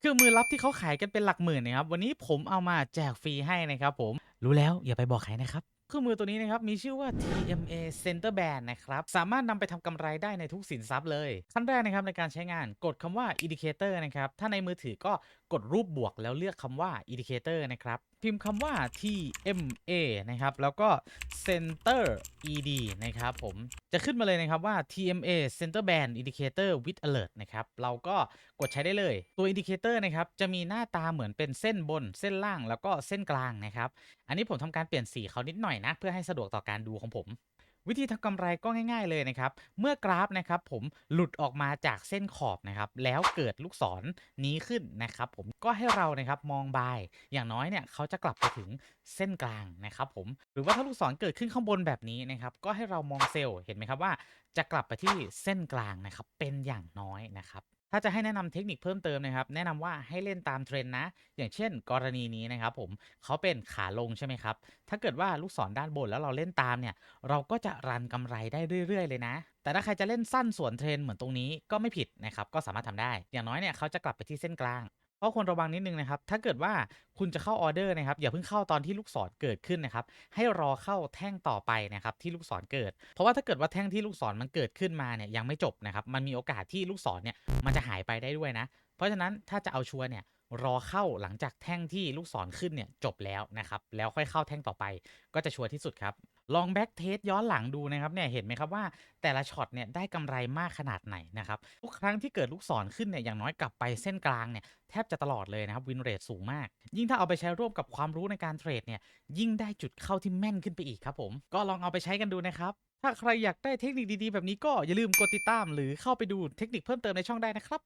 เครื่องมือลับที่เขาขายกันเป็นหลักหมื่นนะครับ วันนี้ผมเอามาแจกฟรีให้นะครับผม รู้แล้วอย่าไปบอกใครนะครับ เครื่องมือตัวนี้นะครับมีชื่อว่า TMA Center Band นะครับ สามารถนำไปทำกำไรได้ในทุกสินทรัพย์เลย ขั้นแรกนะครับในการใช้งานกดคำว่า indicator นะครับ ถ้าในมือถือก็กดรูปบวกแล้วเลือกคำว่า indicator นะครับ พิมพ์คำว่า TMA นะครับ แล้วก็ Center ED นะครับผม จะขึ้นมาเลยนะครับว่า TMA Center Band Indicator with Alert นะครับ เราก็กดใช้ได้เลย ตัว Indicator นะครับ จะมีหน้าตาเหมือนเป็นเส้นบน เส้นล่าง แล้วก็เส้นกลางนะครับ อันนี้ผมทำการเปลี่ยนสีเขานิดหน่อยนะ เพื่อให้สะดวกต่อการดูของผม วิธีทำกำไรก็ง่าย ๆเลยนะครับ เมื่อกราฟนะครับผมหลุดออกมาจากเส้นขอบนะครับ แล้วเกิดลูกศรนี้ขึ้นนะครับ ผมก็ให้เรานะครับมองบาย อย่างน้อยเนี่ยเขาจะกลับไปถึงเส้นกลางนะครับผม หรือว่าถ้าลูกศรเกิดขึ้นข้างบนแบบนี้นะครับ ก็ให้เรามองเซลล์เห็นไหมครับว่า จะกลับไปที่เส้นกลางนะครับ เป็นอย่างน้อยนะครับ ถ้าจะให้แนะนำเทคนิคเพิ่มเติมนะครับ แนะนำว่าให้เล่นตามเทรนด์นะ อย่างเช่น กรณีนี้นะครับผมเขาเป็นขาลงใช่ไหมครับ ถ้าเกิดว่าลูกศรด้านบนแล้วเราเล่นตามเนี่ย เราก็จะรันกำไรได้เรื่อย ๆ เลยนะ แต่ถ้าใครจะเล่นสั้นสวนเทรนเหมือนตรงนี้ก็ไม่ผิดนะครับ ก็สามารถทำได้ อย่างน้อยเนี่ยเขาจะกลับไปที่เส้นกลาง ก็ควรระวังนิดนึงนะครับ ถ้าเกิดว่าคุณจะเข้าออเดอร์นะครับ อย่าเพิ่งเข้าตอนที่ลูกศรเกิดขึ้นนะครับ ให้รอเข้าแท่งต่อไปนะครับที่ลูกศรเกิด เพราะว่าถ้าเกิดว่าแท่งที่ลูกศรมันเกิดขึ้นมาเนี่ยยังไม่จบนะครับ มันมีโอกาสที่ลูกศรเนี่ยมันจะหายไปได้ด้วยนะ เพราะฉะนั้นถ้าจะเอาชัวร์เนี่ย รอเข้าหลังจากแท่งที่ลูกศรขึ้นเนี่ยจบแล้วนะครับแล้วค่อยเข้าแท่งต่อไปก็จะชัวร์ที่สุดครับลองแบ็กเทสย้อนหลังดูนะครับเนี่ยเห็นไหมครับว่าแต่ละช็อตเนี่ยได้กำไรมากขนาดไหนนะครับทุกครั้งที่เกิดลูกศรขึ้นเนี่ยอย่างน้อยกลับไปเส้นกลางเนี่ยแทบจะตลอดเลยนะครับวินเรทสูงมาก ยิ่งถ้าเอาไปใช้ร่วมกับความรู้ในการเทรดเนี่ยยิ่งได้จุดเข้าที่แม่นขึ้นไปอีกครับผมก็ลองเอาไปใช้กันดูนะครับถ้าใครอยากได้เทคนิคดีๆ แบบนี้ก็อย่าลืมกดติดตาม หรือเข้าไปดูเทคนิคเพิ่มเติมในช่องได้นะครับ